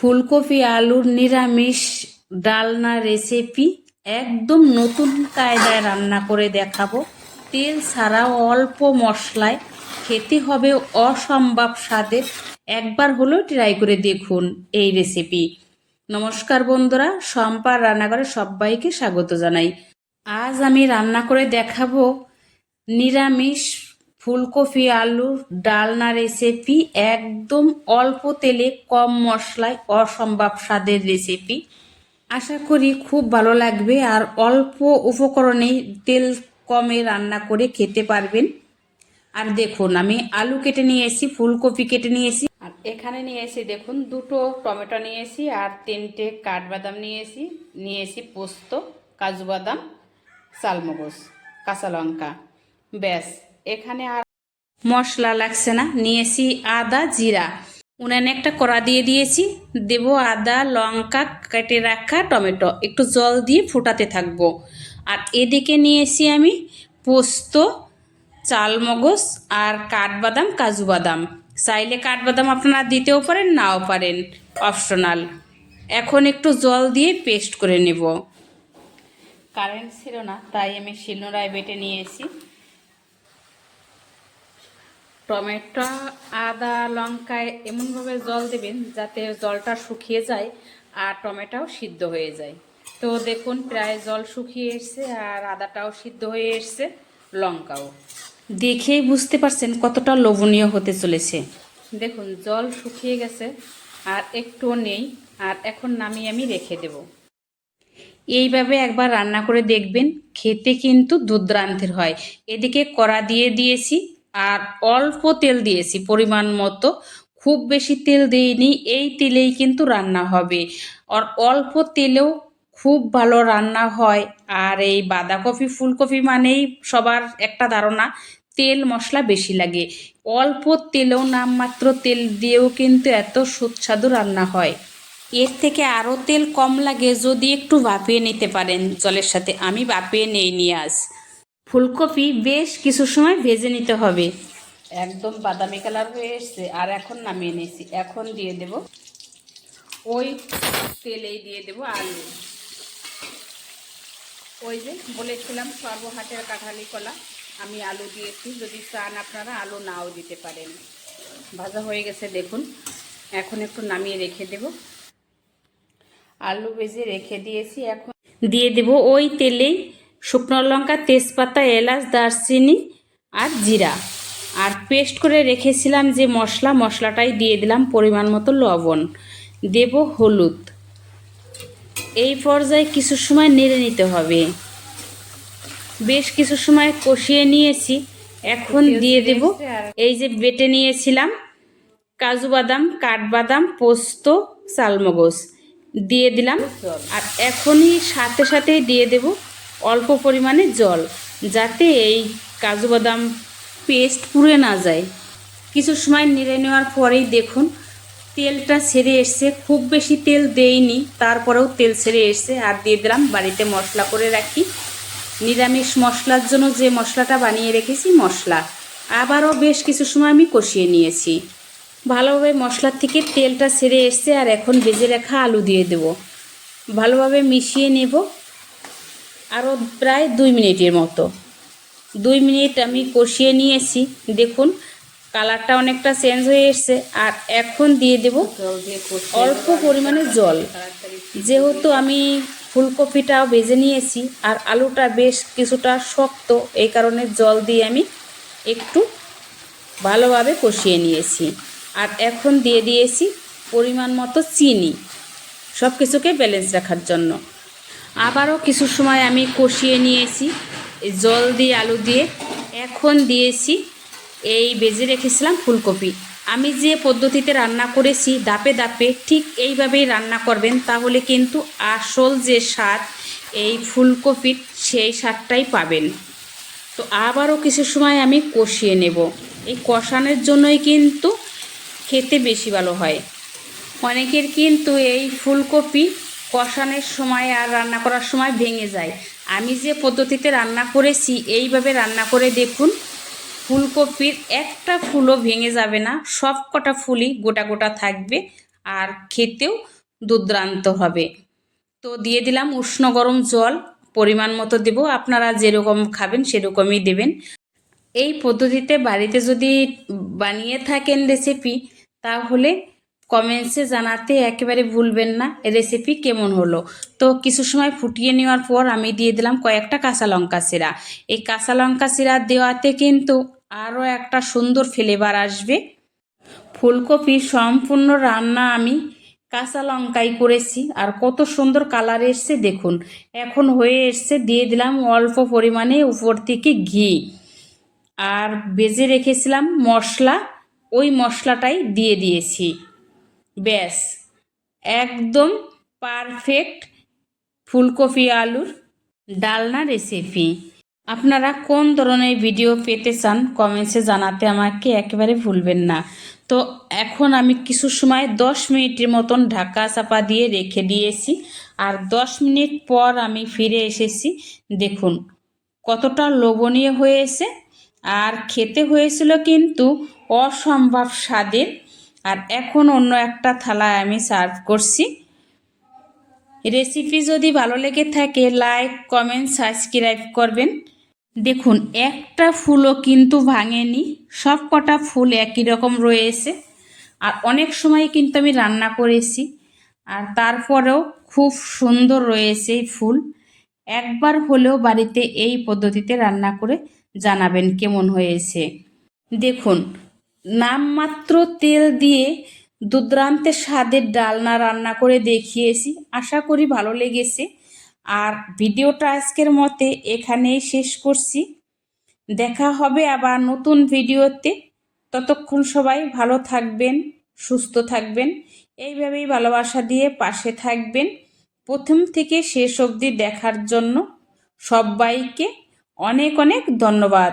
ফুলকপি, আলুর নিরামিষ ডালনা রেসিপি একদম নতুন কায়দায় রান্না করে দেখাবো। তেল ছাড়াও অল্প মশলায় খেতে হবে অসম্ভব স্বাদের। একবার হলেও ট্রাই করে দেখুন এই রেসিপি নমস্কার বন্ধুরা, সম্পার রান্নাঘরে সবাইকে স্বাগত জানাই। আজ আমি রান্না করে দেখাবো নিরামিষ ফুলকপি আলুর ডালনা রেসিপি একদম অল্প তেলে কম মশলায় অসম্ভব স্বাদের রেসিপি আশা করি খুব ভালো লাগবে আর অল্প উপকরণে তেল কমে রান্না করে খেতে পারবেন। আর দেখুন, আমি আলু কেটে নিয়েছি, ফুলকপি কেটে নিয়েছি। আর এখানে নিয়েছি, দেখুন, দুটো টমেটো নিয়েছি আর তিনটে কাঠবাদাম নিয়েছি। নিয়েছি পোস্ত, কাজু বাদাম চালমগজ কাঁচা লঙ্কা, ব্যাস। এখানে আর মশলা লাগছে না। নিয়েছি আদা জিরা। উনানে একটা কড়া দিয়ে দিয়েছি। দেব আদা, লঙ্কা, কেটে রাখা টমেটো। একটু জল দিয়ে ফুটাতে থাকব। আর এদিকে নিয়েছি আমি পোস্ত, চালমগজ আর কাঠবাদাম, কাজু বাদাম। চাইলে কাঠবাদাম আপনারা দিতেও পারেন, নাও পারেন। অপশনাল। এখন একটু জল দিয়ে পেস্ট করে নেব। কারেন্ট ছিল না, তাই আমি শিলনোড়ায় বেটে নিয়েছি। টমেটো, আদা লঙ্কায় এমনভাবে জল দেবেন যাতে জলটা শুকিয়ে যায় আর টমেটোও সিদ্ধ হয়ে যায়। তো দেখুন, প্রায় জল শুকিয়ে এসছে আর আদাটাও সিদ্ধ হয়ে এসছে, লঙ্কাও। দেখেই বুঝতে পারছেন কতটা লোভনীয় হতে চলেছে। দেখুন, জল শুকিয়ে গেছে আর একটু নেই আর এখন নামিয়ে আমি রেখে দেব। এইভাবে একবার রান্না করে দেখবেন, খেতে কিন্তু দুর্দান্তের হয়। এদিকে কড়া দিয়ে দিয়েছি আর অল্প তেল দিয়েছি, পরিমাণ মতো। খুব বেশি তেল দিইনি, এই তেলেই কিন্তু রান্না হবে। আর অল্প তেলেও খুব ভালো রান্না হয়। আর এই বাঁধাকপি, ফুলকপি মানেই সবার একটা ধারণা, তেল মশলা বেশি লাগে। অল্প তেলেও নামমাত্র তেল দিয়েও কিন্তু এত সুস্বাদু রান্না হয়। এর থেকে আরও তেল কম লাগে যদি একটু ভাপিয়ে নিতে পারেন জলের সাথে। আমি ভাপিয়ে নেই নিয়ে আস ফুলকপি বেশ কিছু সময় ভেজে নিতে হবে। একদম বাদামি কালার হয়ে এসছে আর এখন নামিয়ে নিয়েছি। এখন দিয়ে দেব ওই তেলেই দিয়ে দেব আলু। ওই যে বলেছিলাম সর্বহাটের কাঁঠালি কলা। আমি আলু দিয়েছি যদি চান আপনারা আলু নাও দিতে পারেন। ভাজা হয়ে গেছে দেখুন। এখন একটু নামিয়ে রেখে দেব। আলু ভেজে রেখে দিয়েছি এখন দিয়ে দেব ওই তেলেই শুকনো লঙ্কা তেজপাতা এলাচ দারচিনি আর জিরা। আর পেস্ট করে রেখেছিলাম যে মশলা মশলাটাই দিয়ে দিলাম পরিমাণ মতো লবণ। দেব হলুদ। এই পর্যায়ে কিছু সময় নেড়ে নিতে হবে। বেশ কিছু সময় কষিয়ে নিয়েছি। এখন দিয়ে দেব এই যে বেটে নিয়েছিলাম কাজু বাদাম কাঠবাদাম পোস্ত চালমগজ। দিয়ে দিলাম। আর এখনই সাথে সাথেই দিয়ে দেব অল্প পরিমাণে জল, যাতে এই কাজু বাদাম পেস্ট পুড়ে না যায়। কিছু সময় নেড়ে নেওয়ার পরেই দেখুন, তেলটা ছেড়ে এসছে। খুব বেশি তেল দেইনি, তারপরেও তেল ছেড়ে এসছে। আর দিয়ে দিলাম বাড়িতে মশলা করে রাখি। নিরামিষ মশলার জন্য যে মশলাটা বানিয়ে রেখেছি, মশলা। আবারও বেশ কিছু সময় আমি কষিয়ে নিয়েছি। ভালোভাবে মশলার থেকে তেলটা ছেড়ে এসছে। আর এখন ভেজে রাখা আলু দিয়ে দেব। ভালোভাবে মিশিয়ে নেব। আরও প্রায় দুই মিনিটের মতো। দুই মিনিট আমি কষিয়ে নিয়েছি। দেখুন কালারটা অনেকটা চেঞ্জ হয়ে এসছে। আর এখন দিয়ে দেব অল্প পরিমাণে জল। যেহেতু আমি ফুলকপিটাও ভেজে নিয়েছি আর আলুটা বেশ কিছুটা শক্ত এই কারণে জল দিয়ে আমি একটু ভালোভাবে কষিয়ে নিয়েছি। আর এখন দিয়ে দিয়েছি পরিমাণ মতো চিনি সব কিছুকে ব্যালেন্স রাখার জন্য। আবারও কিছু সময় আমি কষিয়ে নিয়েছি, জল দিয়ে আলু দিয়ে। এখন দিয়েছি এই বেজে রেখেছিলাম ফুলকপি। আমি যে পদ্ধতিতে রান্না করেছি দাপে দাপে ঠিক এইভাবেই রান্না করবেন, তাহলে কিন্তু আসল যে স্বাদ, এই ফুলকপির সেই স্বাদটাই পাবেন। তো আবারও কিছু সময় আমি কষিয়ে নেব। এই কষানোর জন্যই কিন্তু খেতে বেশি ভালো হয়। অনেকের কিন্তু এই ফুলকপি কষানোর সময় আর রান্না করার সময় ভেঙে যায়। আমি যে পদ্ধতিতে রান্না করেছি, এইভাবে রান্না করে দেখুন, ফুলকপির একটা ফুলও ভেঙে যাবে না সব কটা ফুলই গোটা গোটা থাকবে আর খেতেও দুর্দ্রান্ত হবে। তো দিয়ে দিলাম উষ্ণ গরম জল, পরিমাণ মতো দেব, আপনারা যেরকম খাবেন সেরকমই দেবেন। এই পদ্ধতিতে বাড়িতে যদি বানিয়ে থাকেন রেসিপি তাহলে কমেন্টসে জানাতে একেবারে ভুলবেন না রেসিপি কেমন হলো? তো কিছু সময় ফুটিয়ে নেওয়ার পর আমি দিয়ে দিলাম কয়েকটা কাঁচা লঙ্কা সিরা এই কাঁচা লঙ্কা সিরা দেওয়াতে কিন্তু আরও একটা সুন্দর ফ্লেভার আসবে। ফুলকপি সম্পূর্ণ রান্না আমি কাঁচা লঙ্কাই করেছি, আর কত সুন্দর কালার এসছে দেখুন। এখন হয়ে এসছে দিয়ে দিলাম অল্প পরিমাণে উপর থেকে ঘি। আর বেজে রেখেছিলাম মশলা, ওই মশলাটাই দিয়ে দিয়েছি। ব্যাস। একদম পারফেক্ট ফুলকপি আলুর ডালনা রেসিপি আপনারা কোন ধরনের ভিডিও পেতে চান কমেন্টসে জানাতে আমাকে একেবারে ভুলবেন না। তো এখন আমি কিছু সময় দশ মিনিটের মতন ঢাকা চাপা দিয়ে রেখে দিয়েছি। আর দশ মিনিট পর আমি ফিরে এসেছি। দেখুন, কতটা লোভনীয় হয়েছে। আর খেতে হয়েছিল কিন্তু অসম্ভব স্বাদের আর এখন অন্য একটা থালায় আমি সার্ভ করছি। রেসিপি যদি ভালো লেগে থাকে, লাইক, কমেন্ট, সাবস্ক্রাইব করবেন। দেখুন, একটা ফুলও কিন্তু ভাঙেনি সব কটা ফুল একই রকম রয়েছে। আর অনেক সময় কিন্তু আমি রান্না করেছি, আর তারপরেও খুব সুন্দর রয়েছে এই ফুল। একবার হলেও বাড়িতে এই পদ্ধতিতে রান্না করে জানাবেন কেমন হয়েছে। দেখুন নামমাত্র তেল দিয়ে দুর্দান্তের স্বাদের ডালনা রান্না করে দেখিয়েছি। আশা করি ভালো লেগেছে। আর ভিডিওটা আজকের মতে এখানেই শেষ করছি। দেখা হবে আবার নতুন ভিডিওতে। ততক্ষণ সবাই ভালো থাকবেন, সুস্থ থাকবেন, এইভাবেই ভালোবাসা দিয়ে পাশে থাকবেন। প্রথম থেকে শেষ অবধি দেখার জন্য সবাইকে অনেক অনেক ধন্যবাদ।